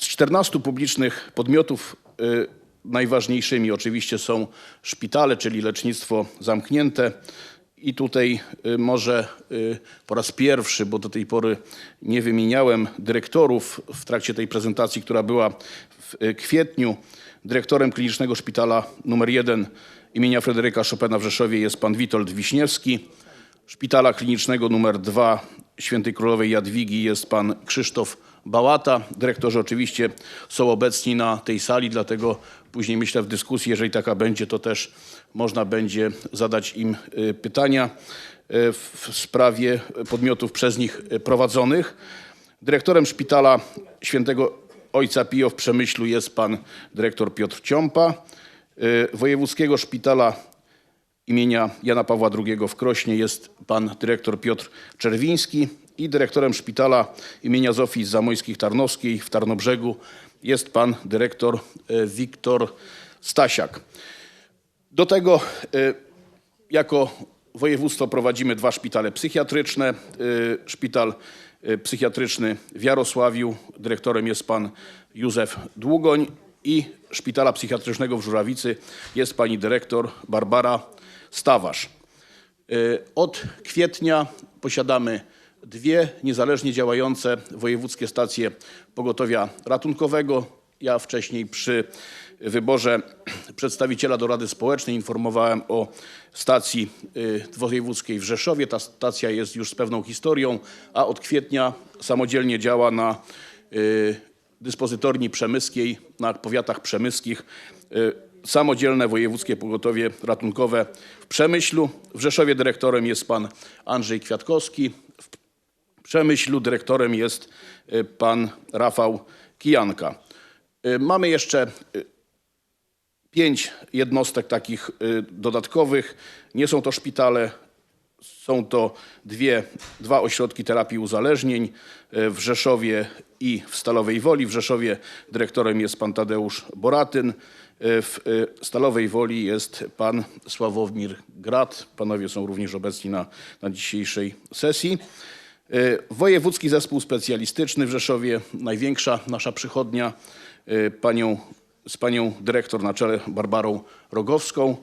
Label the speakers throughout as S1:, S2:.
S1: Z 14 publicznych podmiotów y, najważniejszymi oczywiście są szpitale, czyli lecznictwo zamknięte. I tutaj y, może po raz pierwszy, bo do tej pory nie wymieniałem dyrektorów w trakcie tej prezentacji, która była w kwietniu. Dyrektorem Klinicznego Szpitala nr 1 imienia Fryderyka Chopina w Rzeszowie jest pan Witold Wiśniewski. Szpitala Klinicznego nr 2 Świętej Królowej Jadwigi jest pan Krzysztof Bałata. Dyrektorzy oczywiście są obecni na tej sali, dlatego później myślę w dyskusji, jeżeli taka będzie, to też można będzie zadać im y, pytania y, w sprawie podmiotów przez nich y, prowadzonych. Dyrektorem szpitala Świętego Ojca Pio w Przemyślu jest pan dyrektor Piotr Ciąpa. Wojewódzkiego Szpitala imienia Jana Pawła II w Krośnie jest pan dyrektor Piotr Czerwiński i dyrektorem szpitala imienia Zofii Zamojskich-Tarnowskiej w Tarnobrzegu jest pan dyrektor e, Wiktor Stasiak. Do tego e, jako województwo prowadzimy dwa szpitale psychiatryczne. E, Szpital psychiatryczny w Jarosławiu, dyrektorem jest pan Józef Długoń i szpitala psychiatrycznego w Żurawicy jest pani dyrektor Barbara Stawarz. Od kwietnia posiadamy dwie niezależnie działające wojewódzkie stacje pogotowia ratunkowego. Ja wcześniej przy wyborze przedstawiciela do Rady Społecznej informowałem o stacji y, wojewódzkiej w Rzeszowie. Ta stacja jest już z pewną historią, a od kwietnia samodzielnie działa na y, dyspozytorni przemyskiej, na powiatach przemyskich y, samodzielne wojewódzkie pogotowie ratunkowe w Przemyślu. W Rzeszowie dyrektorem jest pan Andrzej Kwiatkowski. Przemyślu dyrektorem jest y, pan Rafał Kijanka. Y, Mamy jeszcze y, pięć jednostek takich dodatkowych. Nie są to szpitale, są to dwie, dwa ośrodki terapii uzależnień w Rzeszowie i w Stalowej Woli. W Rzeszowie dyrektorem jest pan Tadeusz Boratyn. W Stalowej Woli jest pan Sławomir Grat. Panowie są również obecni na, na dzisiejszej sesji. Y, Wojewódzki Zespół Specjalistyczny w Rzeszowie, największa nasza przychodnia, y, panią, z panią dyrektor na czele Barbarą Rogowską.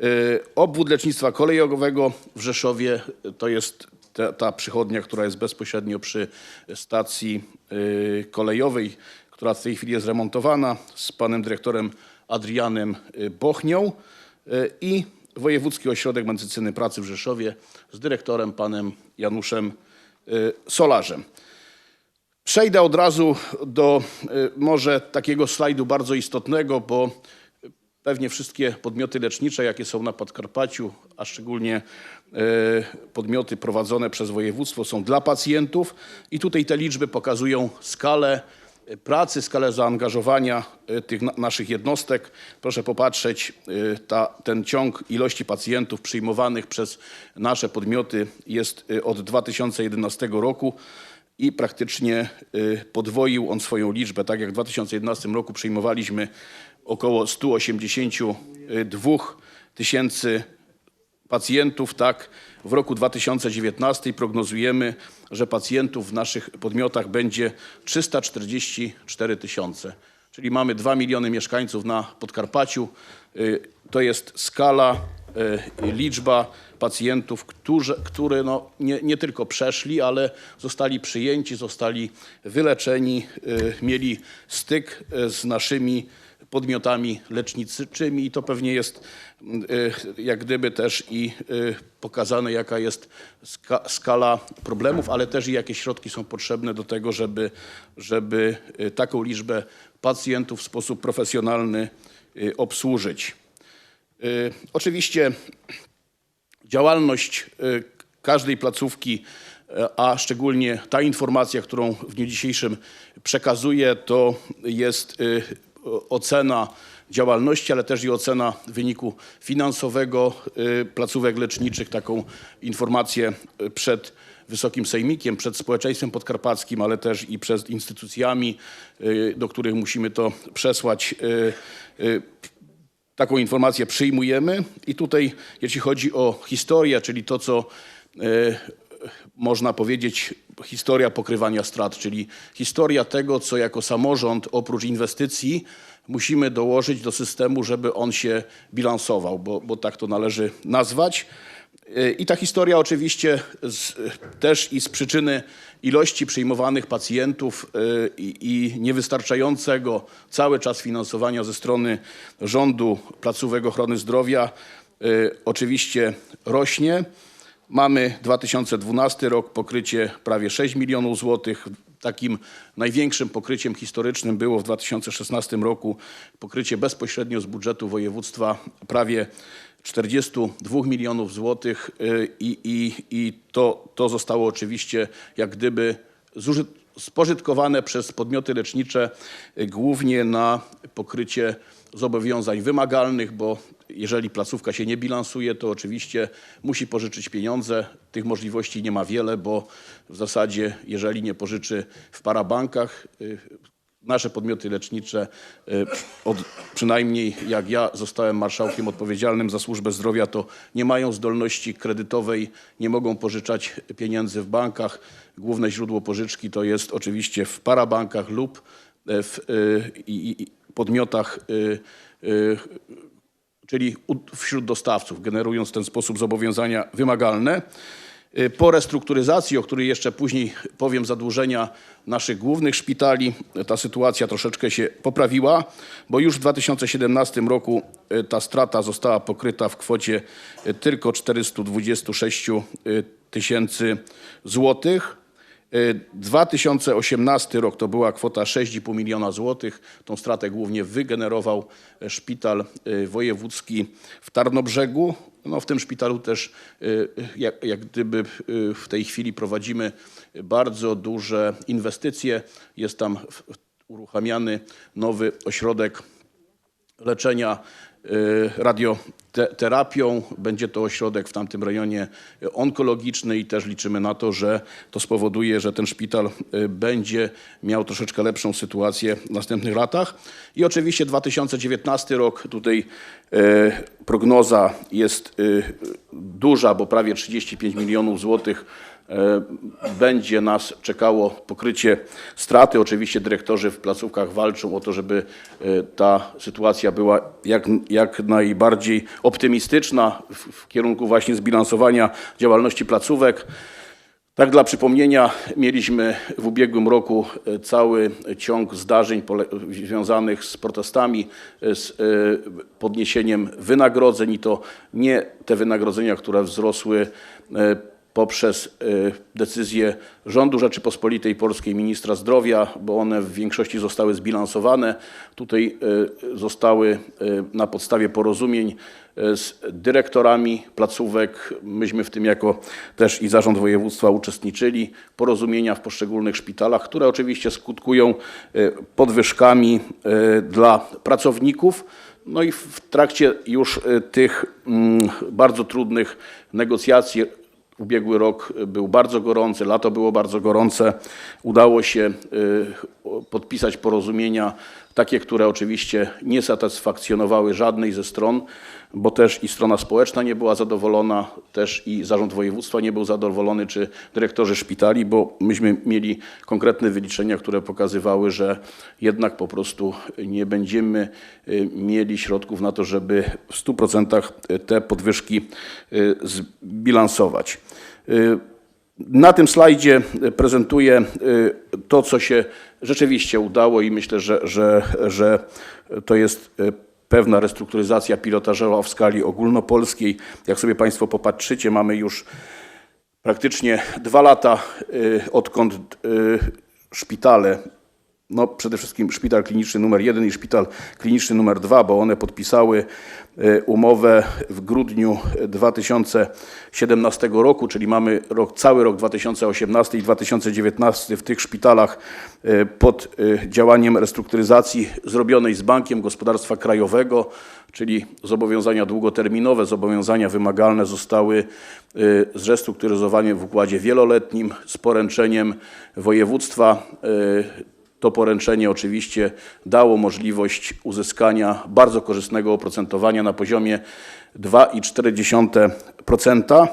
S1: Y, Obwód lecznictwa kolejowego w Rzeszowie to jest ta, ta przychodnia, która jest bezpośrednio przy stacji kolejowej, która w tej chwili jest remontowana z panem dyrektorem Adrianem Bochnią i Wojewódzki Ośrodek Medycyny Pracy w Rzeszowie z dyrektorem panem Januszem Solarzem. Przejdę od razu do y, może takiego slajdu bardzo istotnego, bo pewnie wszystkie podmioty lecznicze, jakie są na Podkarpaciu, a szczególnie y, podmioty prowadzone przez województwo są dla pacjentów i tutaj te liczby pokazują skalę y, pracy, skalę zaangażowania y, tych na- naszych jednostek. Proszę popatrzeć, y, ta, ten ciąg ilości pacjentów przyjmowanych przez nasze podmioty jest y, od 2011 roku i praktycznie podwoił on swoją liczbę. Tak jak w 2011 roku przyjmowaliśmy około 182 tysięcy pacjentów, tak w roku 2019 prognozujemy, że pacjentów w naszych podmiotach będzie 344 tysiące. Czyli mamy 2 miliony mieszkańców na Podkarpaciu. Y, To jest skala, y, liczba pacjentów, którzy, które no nie, nie tylko przeszli, ale zostali przyjęci, zostali wyleczeni, y, mieli styk z naszymi podmiotami leczniczymi i to pewnie jest jak gdyby też i y, pokazane, jaka jest ska, skala problemów, ale też i jakie środki są potrzebne do tego, żeby, żeby y, taką liczbę pacjentów w sposób profesjonalny y, obsłużyć. Y, Oczywiście działalność y, każdej placówki, y, a szczególnie ta informacja, którą w dniu dzisiejszym przekazuję, to jest y, ocena działalności, ale też i ocena wyniku finansowego y, placówek leczniczych. Taką informację y, przed Wysokim Sejmikiem, przed społeczeństwem podkarpackim, ale też i przed instytucjami, y, do których musimy to przesłać. Taką informację przyjmujemy i tutaj, jeśli chodzi o historię, czyli to, co można powiedzieć, historia pokrywania strat, czyli historia tego, co jako samorząd oprócz inwestycji musimy dołożyć do systemu, żeby on się bilansował, bo, bo tak to należy nazwać. I ta historia oczywiście z, też i z przyczyny ilości przyjmowanych pacjentów y, i, i niewystarczającego cały czas finansowania ze strony rządu placówek ochrony zdrowia y, oczywiście rośnie. Mamy 2012 rok, pokrycie prawie 6 milionów złotych. Takim największym pokryciem historycznym było w 2016 roku pokrycie bezpośrednio z budżetu województwa prawie 42 milionów złotych y, i, i, i to, to zostało oczywiście jak gdyby zużyt, spożytkowane przez podmioty lecznicze y, głównie na pokrycie zobowiązań wymagalnych, bo jeżeli placówka się nie bilansuje, to oczywiście musi pożyczyć pieniądze. Tych możliwości nie ma wiele, bo w zasadzie jeżeli nie pożyczy w parabankach, y, nasze podmioty lecznicze, y, od, przynajmniej jak ja zostałem marszałkiem odpowiedzialnym za służbę zdrowia, to nie mają zdolności kredytowej, nie mogą pożyczać pieniędzy w bankach. Główne źródło pożyczki to jest oczywiście w parabankach lub e, w y, podmiotach, czyli wśród dostawców, generując w ten sposób zobowiązania wymagalne. Y, Po restrukturyzacji, o której jeszcze później powiem, zadłużenia naszych głównych szpitali, ta sytuacja troszeczkę się poprawiła, bo już w 2017 roku y, ta strata została pokryta w kwocie y, tylko 426 y, tysięcy złotych. Y, 2018 rok to była kwota 6,5 miliona złotych. Tą stratę głównie wygenerował e, szpital y, wojewódzki w Tarnobrzegu. No, w tym szpitalu też y, jak, jak gdyby y, w tej chwili prowadzimy bardzo duże inwestycje. Jest tam uruchamiany nowy ośrodek leczenia y, radioterapią. Będzie to ośrodek w tamtym rejonie onkologiczny i też liczymy na to, że to spowoduje, że ten szpital y, będzie miał troszeczkę lepszą sytuację w następnych latach. I oczywiście 2019 rok, tutaj y, prognoza jest y, duża, bo prawie 35 milionów złotych będzie nas czekało pokrycie straty. Oczywiście dyrektorzy w placówkach walczą o to, żeby e, ta sytuacja była jak, jak najbardziej optymistyczna w, w kierunku właśnie zbilansowania działalności placówek. Tak dla przypomnienia, mieliśmy w ubiegłym roku e, cały ciąg zdarzeń związanych z protestami, e, z e, podniesieniem wynagrodzeń i to nie te wynagrodzenia, które wzrosły e, poprzez e, decyzję rządu Rzeczypospolitej Polskiej, ministra zdrowia, bo one w większości zostały zbilansowane. Tutaj e, zostały e, na podstawie porozumień z dyrektorami placówek. Myśmy w tym jako też i zarząd województwa uczestniczyli. Porozumienia w poszczególnych szpitalach, które oczywiście skutkują podwyżkami dla pracowników. No i w trakcie już tych mm, bardzo trudnych negocjacji Ubiegły rok był bardzo gorący, lato było bardzo gorące. Udało się y, podpisać porozumienia, takie, które oczywiście nie satysfakcjonowały żadnej ze stron, bo też i strona społeczna nie była zadowolona, też i zarząd województwa nie był zadowolony, czy dyrektorzy szpitali, bo myśmy mieli konkretne wyliczenia, które pokazywały, że jednak po prostu nie będziemy y, mieli środków na to, żeby w 100% te podwyżki y, zbilansować. Y, Na tym slajdzie prezentuję y, to, co się rzeczywiście udało i myślę, że, że, że to jest y, pewna restrukturyzacja pilotażowa w skali ogólnopolskiej. Jak sobie Państwo popatrzycie, mamy już praktycznie dwa lata, y, odkąd y, szpitale, no przede wszystkim szpital kliniczny numer 1 i szpital kliniczny numer 2, bo one podpisały y, umowę w grudniu 2017 roku, czyli mamy rok, cały rok 2018 i 2019 w tych szpitalach y, pod działaniem restrukturyzacji zrobionej z Bankiem Gospodarstwa Krajowego, czyli zobowiązania długoterminowe, zobowiązania wymagalne zostały zrestrukturyzowane w układzie wieloletnim z poręczeniem województwa. To poręczenie oczywiście dało możliwość uzyskania bardzo korzystnego oprocentowania na poziomie 2,4%.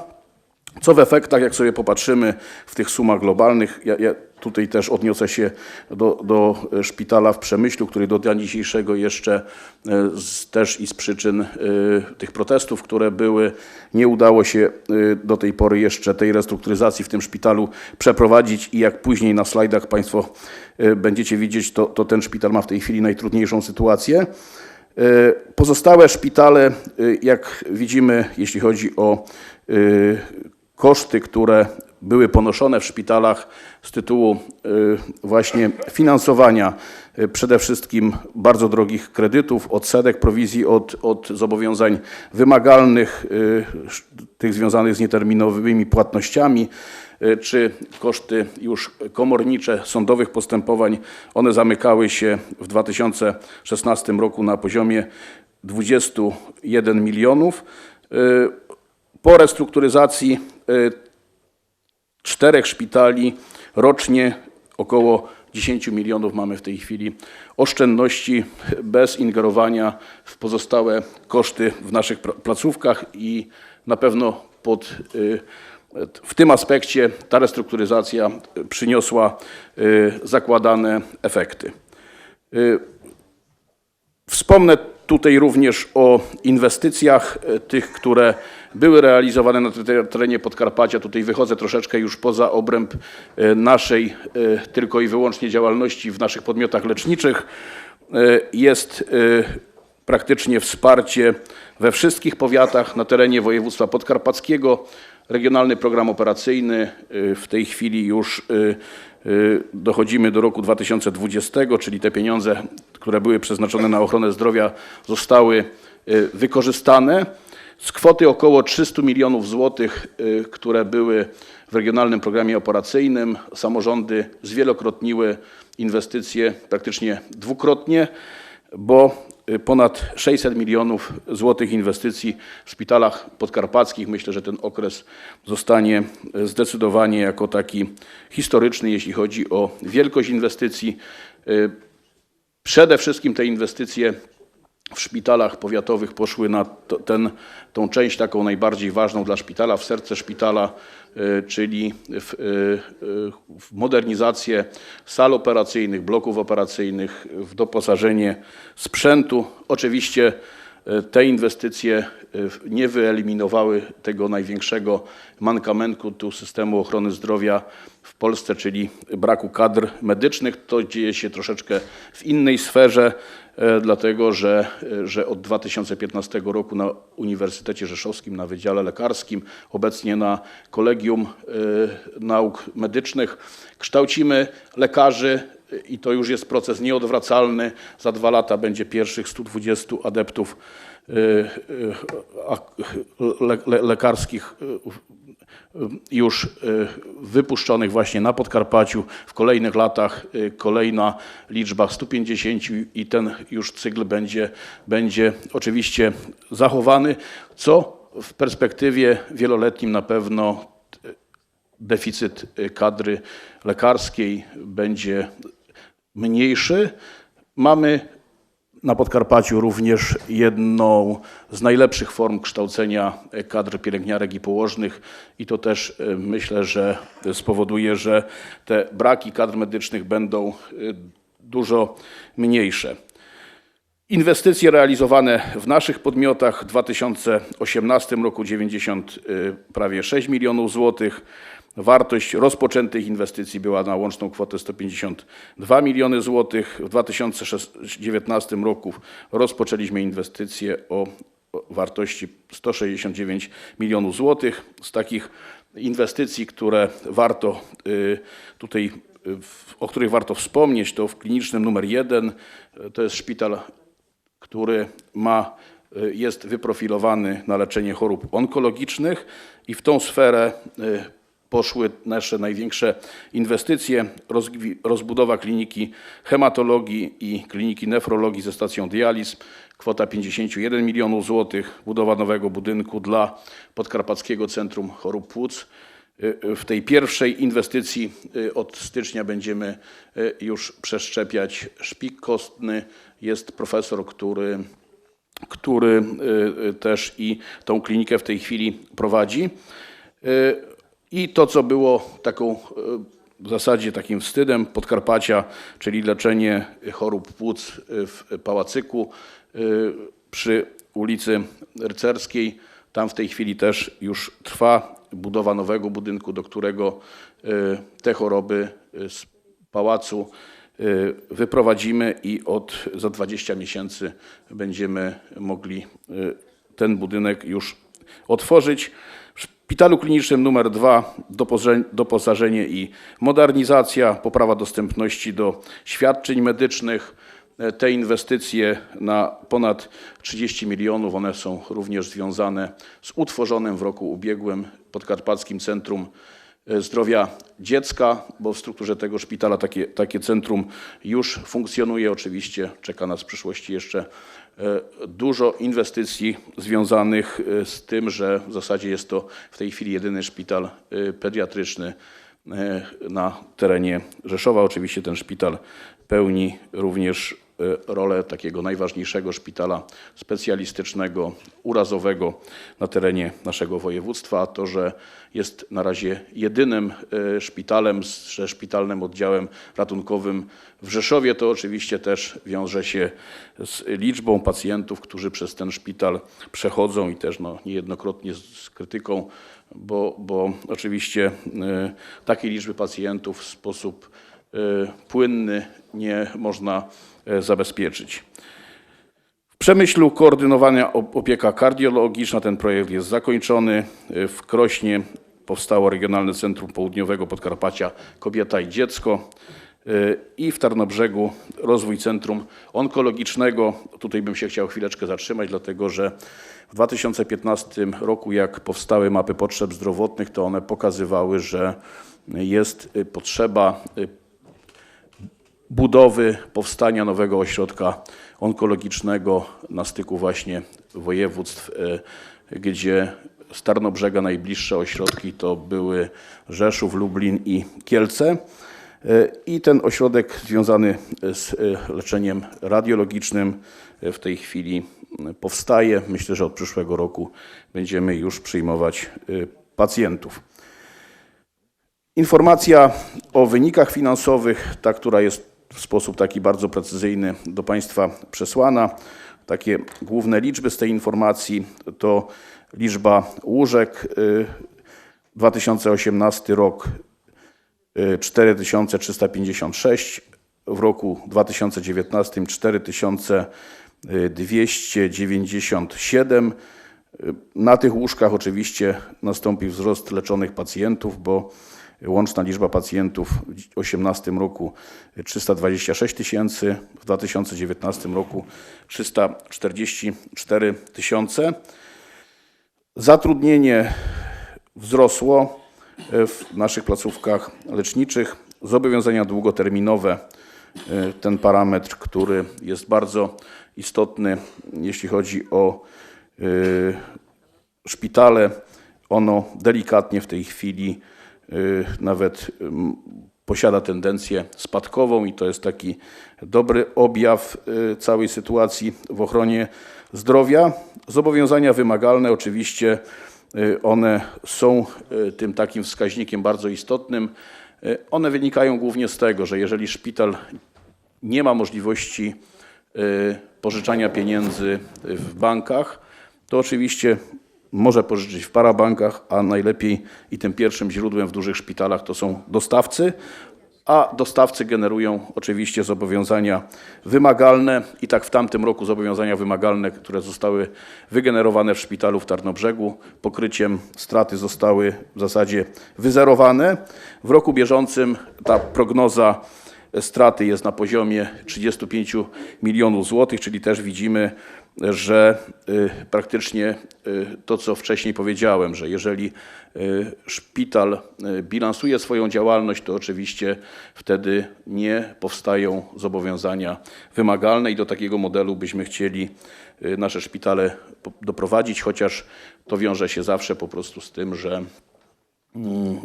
S1: Co w efektach, jak sobie popatrzymy w tych sumach globalnych, ja, ja tutaj też odniosę się do, do szpitala w Przemyślu, który do dnia dzisiejszego jeszcze e, z, też i z przyczyn e, tych protestów, które były, nie udało się e, do tej pory jeszcze tej restrukturyzacji w tym szpitalu przeprowadzić i jak później na slajdach Państwo e, będziecie widzieć, to, to ten szpital ma w tej chwili najtrudniejszą sytuację. Pozostałe szpitale, jak widzimy, jeśli chodzi o koszty, które były ponoszone w szpitalach z tytułu e, właśnie finansowania e, przede wszystkim bardzo drogich kredytów, odsetek, prowizji od, od zobowiązań wymagalnych, sz- tych związanych z nieterminowymi płatnościami, czy koszty już komornicze sądowych postępowań, one zamykały się w 2016 roku na poziomie 21 milionów. Po restrukturyzacji e, czterech szpitali rocznie około 10 milionów mamy w tej chwili oszczędności bez ingerowania w pozostałe koszty w naszych placówkach i na pewno pod, y, w tym aspekcie ta restrukturyzacja przyniosła y, zakładane efekty. Y, Wspomnę tutaj również o inwestycjach e, tych, które były realizowane na te- terenie Podkarpacia. Tutaj wychodzę troszeczkę już poza obręb e, naszej e, tylko i wyłącznie działalności w naszych podmiotach leczniczych. Jest praktycznie wsparcie we wszystkich powiatach na terenie województwa podkarpackiego. Regionalny program operacyjny w tej chwili już dochodzimy do roku 2020, czyli te pieniądze, które były przeznaczone na ochronę zdrowia zostały y, wykorzystane. Z kwoty około 300 milionów złotych, y, które były w regionalnym programie operacyjnym, samorządy zwielokrotniły inwestycje praktycznie dwukrotnie bo y, ponad 600 milionów złotych inwestycji w szpitalach podkarpackich. Myślę, że ten okres zostanie y, zdecydowanie jako taki historyczny, jeśli chodzi o wielkość inwestycji. Y, Przede wszystkim te inwestycje w szpitalach powiatowych poszły na ten, tą część taką najbardziej ważną dla szpitala, w serce szpitala, y, czyli w, y, y, w modernizację sal operacyjnych, bloków operacyjnych, w doposażenie sprzętu. Oczywiście te inwestycje y, nie wyeliminowały tego największego mankamentu systemu ochrony zdrowia w Polsce, czyli braku kadr medycznych. To dzieje się troszeczkę w innej sferze, e, dlatego że, e, że od 2015 roku na Uniwersytecie Rzeszowskim, na Wydziale Lekarskim, obecnie na Kolegium e, Nauk Medycznych kształcimy lekarzy e, i to już jest proces nieodwracalny. Za dwa lata będzie pierwszych 120 adeptów a- le, le, lekarskich już y, wypuszczonych właśnie na Podkarpaciu. W kolejnych latach y, kolejna liczba 150 i ten już cykl będzie, będzie oczywiście zachowany, co w perspektywie wieloletnim na pewno y, deficyt y, kadry lekarskiej będzie mniejszy. Mamy na Podkarpaciu również jedną z najlepszych form kształcenia kadr pielęgniarek i położnych i to też e, myślę, że spowoduje, że te braki kadr medycznych będą e, dużo mniejsze. Inwestycje realizowane w naszych podmiotach w 2018 roku 90 y, prawie 6 milionów złotych. Wartość rozpoczętych inwestycji była na łączną kwotę 152 miliony złotych. W 2019 roku rozpoczęliśmy inwestycje o wartości 169 milionów złotych. Z takich inwestycji, które warto y, tutaj, y, o których warto wspomnieć, to w klinicznym numer jeden y, to jest szpital który ma, y, jest wyprofilowany na leczenie chorób onkologicznych i w tą sferę poszły nasze największe inwestycje. Rozbudowa kliniki hematologii i kliniki nefrologii ze stacją dializ. Kwota 51 milionów złotych. Budowa nowego budynku dla Podkarpackiego Centrum Chorób Płuc. Y, W tej pierwszej inwestycji y, od stycznia będziemy y, już przeszczepiać szpik kostny. Jest profesor, który, który y, y, też i tą klinikę w tej chwili prowadzi. I to, co było taką e, w zasadzie takim wstydem Podkarpacia, czyli leczenie chorób płuc w Pałacyku e, przy ulicy Rycerskiej. Tam w tej chwili też już trwa budowa nowego budynku, do którego e, te choroby z pałacu wyprowadzimy i od za 20 miesięcy będziemy mogli ten budynek już otworzyć. Szpitalu klinicznym numer 2 doposażenie i modernizacja, poprawa dostępności do świadczeń medycznych. E, Te inwestycje na ponad 30 milionów, one są również związane z utworzonym w roku ubiegłym Podkarpackim Centrum Zdrowia Dziecka, bo w strukturze tego szpitala takie, takie centrum już funkcjonuje. Oczywiście czeka nas w przyszłości jeszcze e, dużo inwestycji związanych e, z tym, że w zasadzie jest to w tej chwili jedyny szpital e, pediatryczny e, na terenie Rzeszowa. Oczywiście ten szpital pełni również e, rolę takiego najważniejszego szpitala specjalistycznego, urazowego na terenie naszego województwa. A to, że jest na razie jedynym e, szpitalem ze szpitalnym oddziałem ratunkowym w Rzeszowie, to oczywiście też wiąże się z liczbą pacjentów, którzy przez ten szpital przechodzą i też no, niejednokrotnie z krytyką, bo, bo oczywiście e, takiej liczby pacjentów w sposób płynny nie można zabezpieczyć. W Przemyślu koordynowania op- opieka kardiologiczna. Ten projekt jest zakończony. W Krośnie powstało Regionalne Centrum Południowego Podkarpacia Kobieta i Dziecko. I w Tarnobrzegu rozwój Centrum Onkologicznego. Tutaj bym się chciał chwileczkę zatrzymać, dlatego że w 2015 roku, jak powstały mapy potrzeb zdrowotnych, to one pokazywały, że jest potrzeba budowy, powstania nowego ośrodka onkologicznego na styku właśnie województw, e, gdzie z Tarnobrzega najbliższe ośrodki to były Rzeszów, Lublin i Kielce. E, I ten ośrodek związany z e, leczeniem radiologicznym w tej chwili powstaje. Myślę, że od przyszłego roku będziemy już przyjmować pacjentów. Informacja o wynikach finansowych, ta, która jest w sposób taki bardzo precyzyjny do Państwa przesłana. Takie główne liczby z tej informacji to liczba łóżek. y, 2018 rok y, 4356, w roku 2019 4297. Na tych łóżkach oczywiście nastąpił wzrost leczonych pacjentów, bo łączna liczba pacjentów w 2018 roku 326 tysięcy, w 2019 roku 344 tysiące. Zatrudnienie wzrosło e, w naszych placówkach leczniczych. Zobowiązania długoterminowe, e, ten parametr, który jest bardzo istotny, jeśli chodzi o e, szpitale, ono delikatnie w tej chwili nawet ym, posiada tendencję spadkową i to jest taki dobry objaw y, całej sytuacji w ochronie zdrowia. Zobowiązania wymagalne oczywiście y, one są y, tym takim wskaźnikiem bardzo istotnym. Y, One wynikają głównie z tego, że jeżeli szpital nie ma możliwości y, pożyczania pieniędzy w bankach, to oczywiście może pożyczyć w parabankach, a najlepiej i tym pierwszym źródłem w dużych szpitalach to są dostawcy, a dostawcy generują oczywiście zobowiązania wymagalne i tak w tamtym roku zobowiązania wymagalne, które zostały wygenerowane w szpitalu w Tarnobrzegu, pokryciem straty zostały w zasadzie wyzerowane. W roku bieżącym ta prognoza straty jest na poziomie 35 milionów złotych, czyli też widzimy, że y, praktycznie y, to, co wcześniej powiedziałem, że jeżeli y, szpital bilansuje swoją działalność, to oczywiście wtedy nie powstają zobowiązania wymagalne i do takiego modelu byśmy chcieli nasze szpitale doprowadzić, chociaż to wiąże się zawsze po prostu z tym, że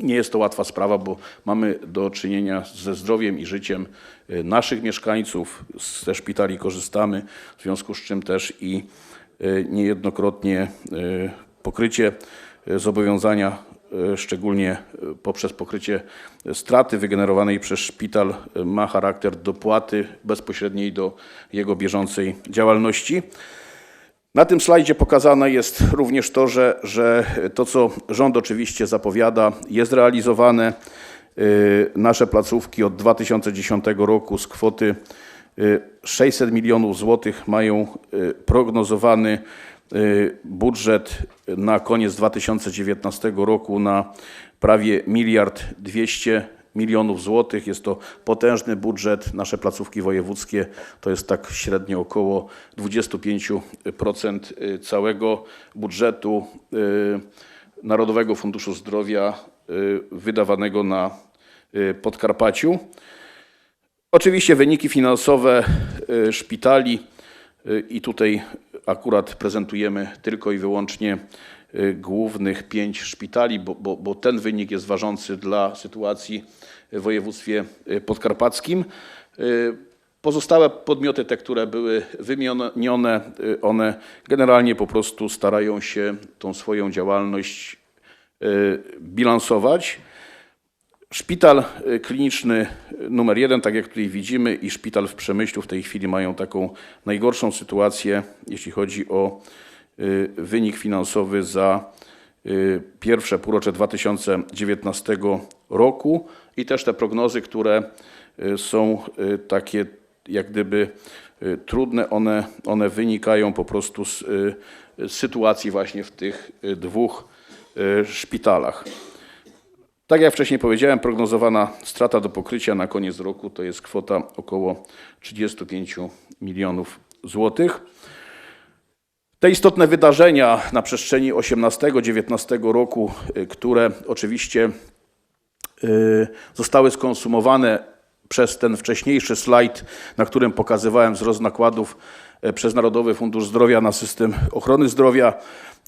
S1: Nie jest to łatwa sprawa, bo mamy do czynienia ze zdrowiem i życiem y, naszych mieszkańców. Ze szpitali korzystamy, w związku z czym też i y, niejednokrotnie y, pokrycie zobowiązania e, szczególnie e, poprzez pokrycie straty wygenerowanej przez szpital, e, ma charakter dopłaty bezpośredniej do jego bieżącej działalności. Na tym slajdzie pokazane jest również to, że, że to, co rząd oczywiście zapowiada, jest realizowane. Y, Nasze placówki od 2010 roku z kwoty y, 600 milionów złotych mają y, prognozowany y, budżet na koniec 2019 roku na prawie miliard 200 milionów złotych. Jest to potężny budżet. Nasze placówki wojewódzkie to jest tak średnio około 25% całego budżetu y, Narodowego Funduszu Zdrowia y, wydawanego na y, Podkarpaciu. Oczywiście wyniki finansowe y, szpitali y, i tutaj akurat prezentujemy tylko i wyłącznie y, głównych pięć szpitali, bo, bo, bo ten wynik jest ważący dla sytuacji w województwie y, podkarpackim. Y, Pozostałe podmioty, te, które były wymienione, y, one generalnie po prostu starają się tą swoją działalność y, bilansować. Szpital y, kliniczny numer jeden, tak jak tutaj widzimy, i szpital w Przemyślu w tej chwili mają taką najgorszą sytuację, jeśli chodzi o y, wynik finansowy za y, pierwsze półrocze 2019 roku i też te prognozy, które y, są y, takie jak gdyby y, trudne, one, one wynikają po prostu z y, sytuacji właśnie w tych y, dwóch y, szpitalach. Tak jak wcześniej powiedziałem, prognozowana strata do pokrycia na koniec roku to jest kwota około 35 milionów złotych. Te istotne wydarzenia na przestrzeni 18-19 roku, y, które oczywiście y, zostały skonsumowane przez ten wcześniejszy slajd, na którym pokazywałem wzrost nakładów e, przez Narodowy Fundusz Zdrowia na system ochrony zdrowia,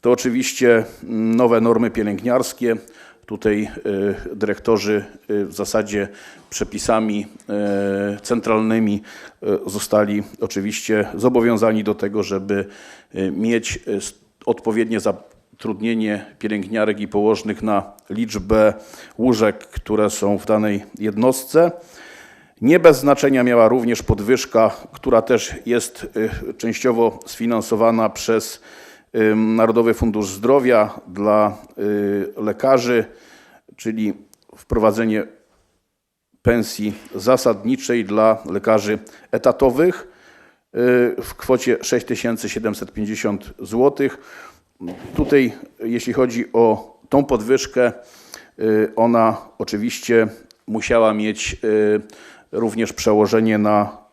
S1: to oczywiście mm, nowe normy pielęgniarskie. Tutaj e, dyrektorzy e, w zasadzie przepisami e, centralnymi zostali oczywiście zobowiązani do tego, żeby mieć odpowiednie zatrudnienie pielęgniarek i położnych na liczbę łóżek, które są w danej jednostce. Nie bez znaczenia miała również podwyżka, która też jest y, częściowo sfinansowana przez y, Narodowy Fundusz Zdrowia dla y, lekarzy, czyli wprowadzenie pensji zasadniczej dla lekarzy etatowych y, w kwocie 6750 zł. Tutaj, jeśli chodzi o tą podwyżkę, y, ona oczywiście musiała mieć również przełożenie na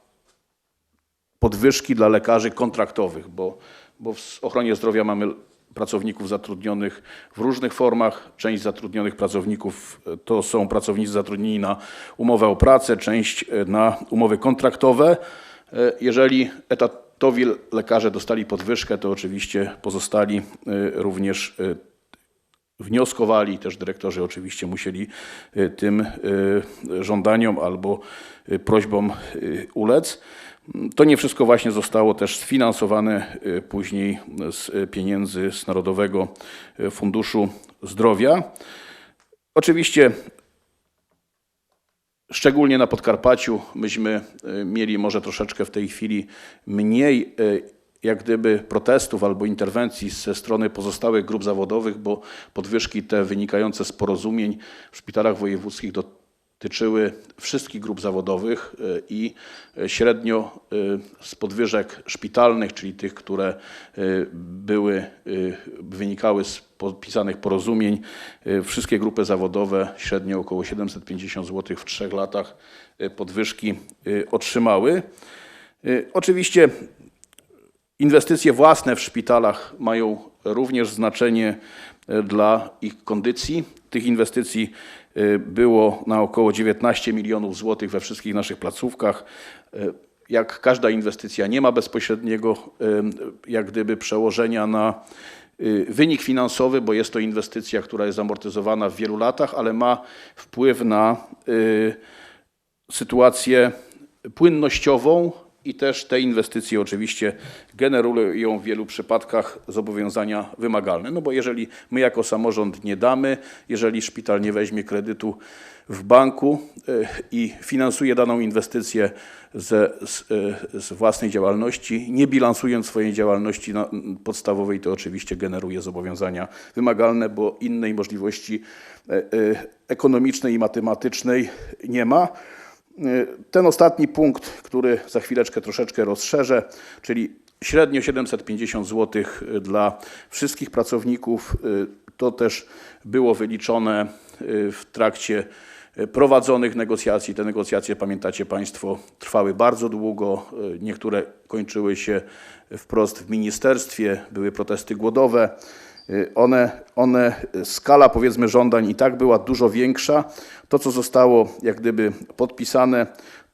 S1: podwyżki dla lekarzy kontraktowych, bo, bo w ochronie zdrowia mamy pracowników zatrudnionych w różnych formach. Część zatrudnionych pracowników e, to są pracownicy zatrudnieni na umowę o pracę, część e, na umowy kontraktowe. E, Jeżeli etatowi lekarze dostali podwyżkę, to oczywiście pozostali również wnioskowali, też dyrektorzy oczywiście musieli tym żądaniom albo prośbom ulec. To nie wszystko właśnie zostało też sfinansowane y, później z y, pieniędzy z Narodowego y, Funduszu Zdrowia. Oczywiście Szczególnie na Podkarpaciu myśmy mieli może troszeczkę w tej chwili mniej jak gdyby protestów albo interwencji ze strony pozostałych grup zawodowych, bo podwyżki te wynikające z porozumień w szpitalach wojewódzkich dotyczyły wszystkich grup zawodowych y, i y, średnio y, z podwyżek szpitalnych, czyli tych, które były, wynikały z podpisanych porozumień, wszystkie grupy zawodowe średnio około 750 zł w trzech latach podwyżki otrzymały. Oczywiście Inwestycje własne w szpitalach mają również znaczenie e, dla ich kondycji. Tych inwestycji e, było na około 19 milionów złotych we wszystkich naszych placówkach. E, Jak każda inwestycja nie ma bezpośredniego e, jak gdyby przełożenia na wynik finansowy, bo jest to inwestycja, która jest amortyzowana w wielu latach, ale ma wpływ na sytuację płynnościową i też te inwestycje oczywiście generują w wielu przypadkach zobowiązania wymagalne. No bo jeżeli my jako samorząd nie damy, jeżeli szpital nie weźmie kredytu w banku y, i finansuje daną inwestycję ze, z, y, z własnej działalności, nie bilansując swojej działalności podstawowej, to oczywiście generuje zobowiązania wymagalne, bo innej możliwości y, ekonomicznej i matematycznej nie ma. Ten ostatni punkt, który za chwileczkę troszeczkę rozszerzę, czyli średnio 750 zł dla wszystkich pracowników, to też było wyliczone w trakcie prowadzonych negocjacji. Te negocjacje, pamiętacie Państwo, trwały bardzo długo. Niektóre kończyły się wprost w ministerstwie, były protesty głodowe. Y, One, one, skala powiedzmy żądań i tak była dużo większa. To, co zostało jak gdyby podpisane,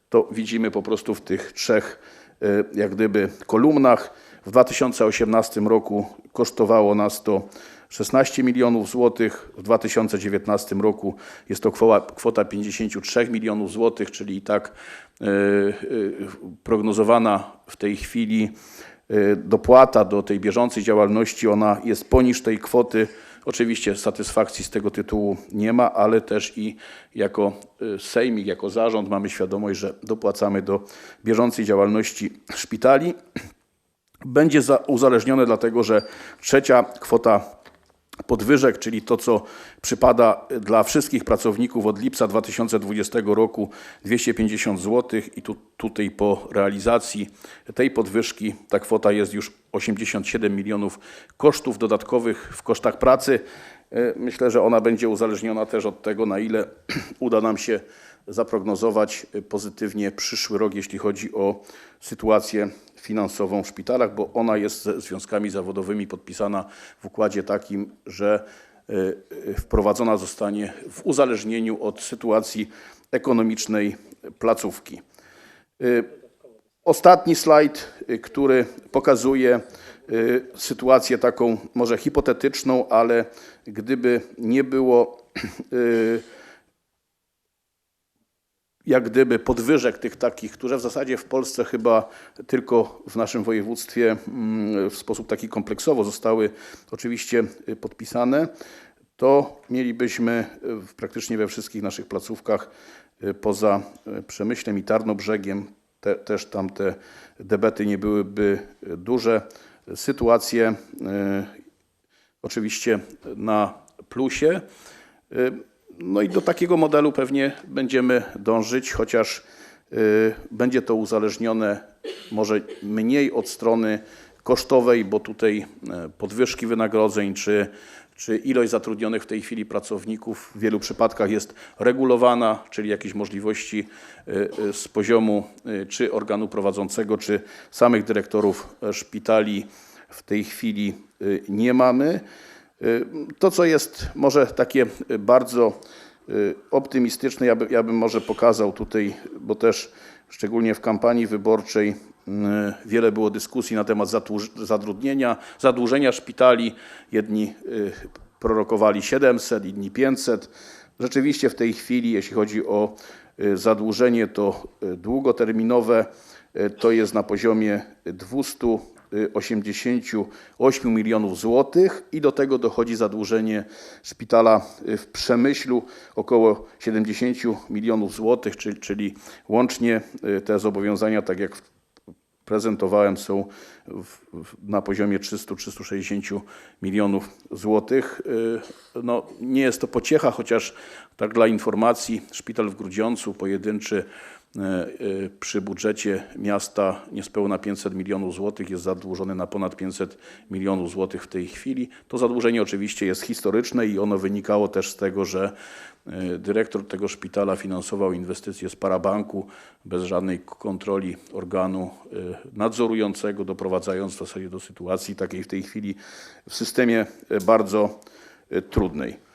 S1: to widzimy po prostu w tych trzech y, jak gdyby kolumnach. W 2018 roku kosztowało nas to 16 milionów złotych, w 2019 roku jest to kwota, kwota 53 milionów złotych, czyli i tak y, y, prognozowana w tej chwili y, dopłata do tej bieżącej działalności, ona jest poniż tej kwoty. Oczywiście satysfakcji z tego tytułu nie ma, ale też i jako y, sejmik, jako zarząd mamy świadomość, że dopłacamy do bieżącej działalności szpitali. Będzie za- uzależnione dlatego, że trzecia kwota podwyżek, czyli to, co przypada dla wszystkich pracowników od lipca 2020 roku 250 zł i tu, tutaj po realizacji tej podwyżki ta kwota jest już 87 milionów kosztów dodatkowych w kosztach pracy. E, Myślę, że ona będzie uzależniona też od tego, na ile uda nam się zaprognozować pozytywnie przyszły rok, jeśli chodzi o sytuację finansową w szpitalach, bo ona jest ze związkami zawodowymi podpisana w układzie takim, że y, wprowadzona zostanie w uzależnieniu od sytuacji ekonomicznej placówki. Y, Ostatni slajd, y, który pokazuje sytuację taką może hipotetyczną, ale gdyby nie było jak gdyby podwyżek tych takich, które w zasadzie w Polsce chyba tylko w naszym województwie mm, w sposób taki kompleksowo zostały oczywiście y, podpisane, to mielibyśmy y, praktycznie we wszystkich naszych placówkach y, poza Przemyślem i Tarnobrzegiem, te, też tam te debety nie byłyby duże. Sytuacje oczywiście na plusie. No i do takiego modelu pewnie będziemy dążyć, chociaż y, będzie to uzależnione może mniej od strony kosztowej, bo tutaj e, podwyżki wynagrodzeń czy, czy ilość zatrudnionych w tej chwili pracowników w wielu przypadkach jest regulowana, czyli jakieś możliwości y, y, z poziomu czy organu prowadzącego, czy samych dyrektorów szpitali w tej chwili nie mamy. Y, To, co jest może takie y, bardzo y, optymistyczne, ja, by, ja bym może pokazał tutaj, bo też szczególnie w kampanii wyborczej wiele było dyskusji na temat zatrudnienia, zadłużenia szpitali. Jedni prorokowali 700, inni 500. Rzeczywiście w tej chwili, jeśli chodzi o zadłużenie, to długoterminowe to jest na poziomie 288 milionów złotych i do tego dochodzi zadłużenie szpitala w Przemyślu około 70 milionów złotych, czyli, czyli łącznie y, te zobowiązania, tak jak prezentowałem, są w, w, na poziomie 300-360 milionów złotych. Y, No, nie jest to pociecha, chociaż tak dla informacji, szpital w Grudziądzu pojedynczy przy budżecie miasta niespełna 500 milionów złotych jest zadłużony na ponad 500 milionów złotych w tej chwili. To zadłużenie oczywiście jest historyczne i ono wynikało też z tego, że y, dyrektor tego szpitala finansował inwestycje z parabanku bez żadnej kontroli organu nadzorującego, doprowadzając w zasadzie do sytuacji takiej w tej chwili w systemie bardzo trudnej.